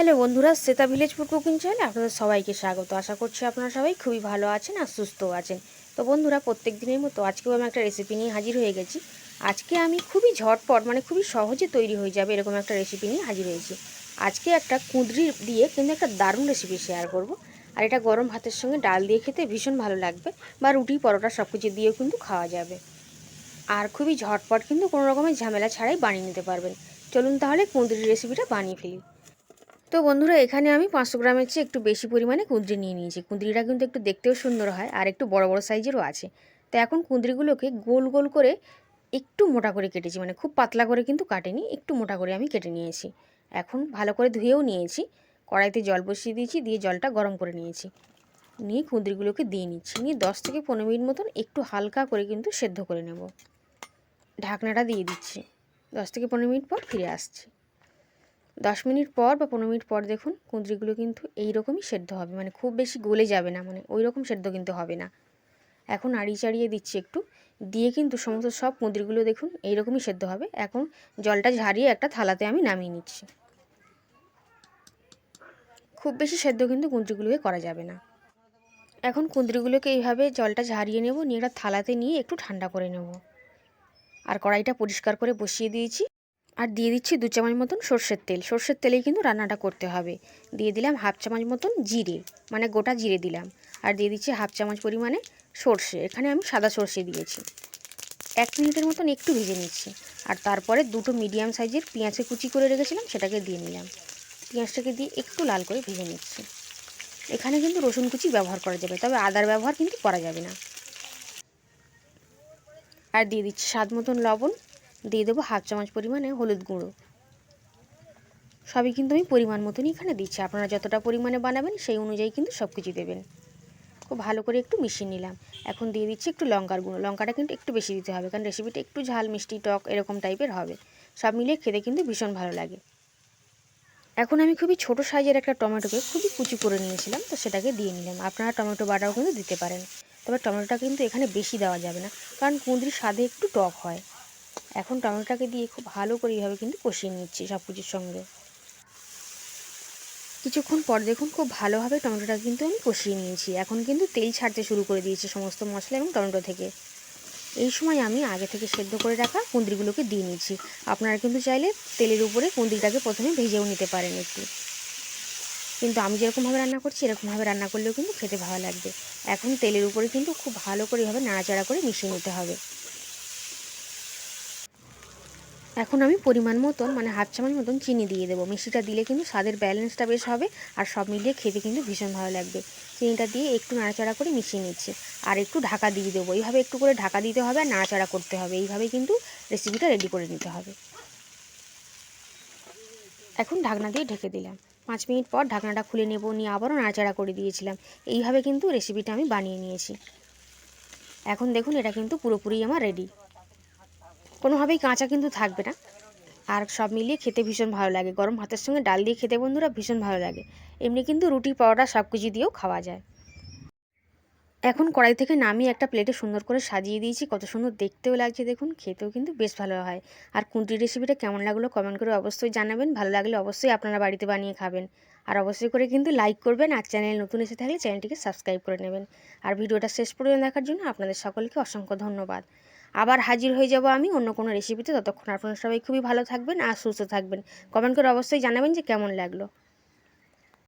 Hello বন্ধুরা, Shweta village food cooking চ্যানেলে আপনাদের সবাইকে স্বাগত। আশা করছি আপনারা সবাই খুবই ভালো আছেন আর সুস্থ আছেন। তো বন্ধুরা, প্রত্যেক দিনের মতো আজকেও আমি একটা রেসিপি নিয়ে হাজির হয়ে গেছি। আজকে আমি খুবই ঝটপট মানে খুবই সহজে তৈরি হয়ে যাবে এরকম একটা রেসিপি নিয়ে হাজির হয়েছি। আজকে একটা কুঁদরি দিয়ে কিন্তু একটা দারুণ রেসিপি শেয়ার করব। আর এটা গরম ভাতের সঙ্গে ডাল দিয়ে খেতে ভীষণ ভালো লাগবে বা রুটি, পরোটা সব কিছু দিয়েও কিন্তু খাওয়া যাবে। আর খুবই ঝটপট কিন্তু কোনো রকমের ঝামেলা ছাড়াই বানিয়ে নিতে পারবেন। চলুন তাহলে কুঁদরির রেসিপিটা বানিয়ে ফেলি। তো বন্ধুরা, এখানে আমি পাঁচশো গ্রামের চেয়ে একটু বেশি পরিমাণে কুঁদরি নিয়ে নিয়েছি। কুঁদরিটা কিন্তু একটু দেখতেও সুন্দর হয় আর একটু বড় বড় সাইজেরও আছে। তো এখন কুঁদরিগুলোকে গোল গোল করে একটু মোটা করে কেটেছি মানে খুব পাতলা করে কিন্তু কাটেনি, একটু মোটা করে আমি কেটে নিয়েছি। এখন ভালো করে ধুয়েও নিয়েছি, কড়াইতে জল বসিয়ে দিয়েছি, দিয়ে জলটা গরম করে নিয়েছি। নিয়ে কুঁদরিগুলোকে দিয়ে নিচ্ছি, নিয়ে দশ থেকে পনেরো মিনিট মতন একটু হালকা করে কিন্তু সেদ্ধ করে নেব। ঢাকনাটা দিয়ে দিচ্ছি, দশ থেকে পনেরো মিনিট পর ফিরে আসছি। দশ মিনিট পর বা পনেরো মিনিট পর দেখুন কুঁদরিগুলো কিন্তু এই রকমই সেদ্ধ হবে। মানে খুব বেশি গলে যাবে না মানে ওই রকম সেদ্ধ কিন্তু হবে না। এখন আড়িয়ে চাড়িয়ে দিচ্ছি একটু। দিয়ে কিন্তু সমস্ত সব কুঁদরিগুলো দেখুন এইরকমই সেদ্ধ হবে। এখন জলটা ঝারিয়ে একটা থালাতে আমি নামিয়ে নিচ্ছি। খুব বেশি সেদ্ধ কিন্তু কুঁদরিগুলোকে করা যাবে না। এখন কুঁদরিগুলোকে এইভাবে জলটা ঝারিয়ে নেব, নিয়ে একটা থালাতে নিয়ে একটু ঠান্ডা করে নেব। আর কড়াইটা পরিষ্কার করে বসিয়ে দিয়েছি। আর দিয়ে দিচ্ছি দু চামচ মতন সর্ষের তেল। সর্ষের তেলেই কিন্তু রান্নাটা করতে হবে। দিয়ে দিলাম হাফ চামচ মতন জিরে মানে গোটা জিরে দিলাম। আর দিয়ে দিচ্ছি হাফ চামচ পরিমাণে সর্ষে। এখানে আমি সাদা সর্ষে দিয়েছি। এক মিনিটের মতন একটু ভেজে নিচ্ছি। আর তারপরে দুটো মিডিয়াম সাইজের পেঁয়াজে কুচি করে রেখেছিলাম, সেটাকে দিয়ে নিলাম। পেঁয়াজটাকে দিয়ে একটু লাল করে ভেজে নিচ্ছি। এখানে কিন্তু রসুন কুচি ব্যবহার করা যাবে, তবে আদার ব্যবহার কিন্তু করা যাবে না। আর দিয়ে দিচ্ছি স্বাদ মতন লবণ। দিয়ে দেবো হাফ চামচ পরিমাণে হলুদ গুঁড়ো। সবই কিন্তু আমি পরিমাণ মতনই এখানে দিচ্ছি। আপনারা যতটা পরিমাণে বানাবেন সেই অনুযায়ী কিন্তু সব কিছু দেবেন। খুব ভালো করে একটু মিশিয়ে নিলাম। এখন দিয়ে দিচ্ছি একটু লঙ্কার গুঁড়ো। লঙ্কাটা কিন্তু একটু বেশি দিতে হবে, কারণ রেসিপিটা একটু ঝাল, মিষ্টি, টক এরকম টাইপের হবে। সব মিলিয়ে খেতে কিন্তু ভীষণ ভালো লাগে। এখন আমি খুবই ছোট সাইজের একটা টমেটোকে খুবই কুচি করে নিয়েছিলাম, তো সেটাকে দিয়ে নিলাম। আপনারা টমেটো বাটাও কিন্তু দিতে পারেন। তবে টমেটোটা কিন্তু এখানে বেশি দেওয়া যাবে না, কারণ কুঁদরির স্বাদে একটু টক হয়। এখন টমেটোটাকে দিয়ে খুব ভালো করে এইভাবে কিন্তু কষিয়ে নিচ্ছি সব কিছুর সঙ্গে। কিছুক্ষণ পর দেখুন খুব ভালোভাবে টমেটোটা কিন্তু আমি কষিয়ে নিয়েছি। এখন কিন্তু তেল ছাড়তে শুরু করে দিয়েছি সমস্ত মশলা এবং টমেটো থেকে। এই সময় আমি আগে থেকে সেদ্ধ করে রাখা কুঁদরিগুলোকে দিয়ে নিচ্ছি আপনারা কিন্তু চাইলে তেলের উপরে কুঁদরিটাকে প্রথমে ভেজেও নিতে পারেন একটু। কিন্তু আমি যেরকমভাবে রান্না করছি, এরকমভাবে রান্না করলেও কিন্তু খেতে ভালো লাগবে। এখন তেলের উপরে কিন্তু খুব ভালো করে এভাবে নাড়াচাড়া করে মিশিয়ে নিতে হবে। এখন আমি পরিমাণ মতন মানে হাফ চামচ মতন চিনি দিয়ে দেবো। মিষ্টিটা দিলে কিন্তু স্বাদের ব্যালেন্সটা বেশ হবে, আর সব মিলিয়ে খেতে কিন্তু ভীষণ ভালো লাগবে। চিনিটা দিয়ে একটু নাড়াচাড়া করে মিশিয়ে নিচ্ছি, আর একটু ঢাকা দিয়ে দেবো। এইভাবে একটু করে ঢাকা দিতে হবে, আর নাড়াচাড়া করতে হবে। এইভাবে কিন্তু রেসিপিটা রেডি করে নিতে হবে। এখন ঢাকনা দিয়ে ঢেকে দিলাম। পাঁচ মিনিট পর ঢাকনাটা খুলে নেব, নিয়ে আবারও নাড়াচাড়া করে দিয়েছিলাম। এইভাবে কিন্তু রেসিপিটা আমি বানিয়ে নিয়েছি। এখন দেখুন, এটা কিন্তু পুরোপুরি আমার রেডি কোনোভাবেই কাঁচা কিন্তু থাকবে না। আর সব মিলিয়ে খেতে ভীষণ ভালো লাগে। গরম ভাতের সঙ্গে ডাল দিয়ে খেতে বন্ধুরা ভীষণ ভালো লাগে। এমনি কিন্তু রুটি, পরোটা সব কিছু দিয়েও খাওয়া যায়। এখন কড়াই থেকে নামিয়ে একটা প্লেটে সুন্দর করে সাজিয়ে দিয়েছি। কত সুন্দর দেখতেও লাগছে দেখুন, খেতেও কিন্তু বেশ ভালো হয়। আর কুঁটি রেসিপিটা কেমন লাগল কমেন্ট করে অবশ্যই জানাবেন। ভালো লাগলে অবশ্যই আপনারা বাড়িতে বানিয়ে খাবেন। আর অবশ্যই করে কিন্তু লাইক করবেন আর চ্যানেল নতুন এসে থাকলে চ্যানেলটিকে সাবস্ক্রাইব করে নেবেন। আর ভিডিওটা শেষ পর্যন্ত দেখার জন্য আপনাদের সকলকে অসংখ্য ধন্যবাদ। আবার হাজির হয়ে যাব আমি অন্য কোনো রেসিপিতে ততক্ষণ আপনারা সবাই খুবই ভালো থাকবেন আর সুস্থ থাকবেন। কমেন্ট করে অবশ্যই জানাবেন যে কেমন লাগল।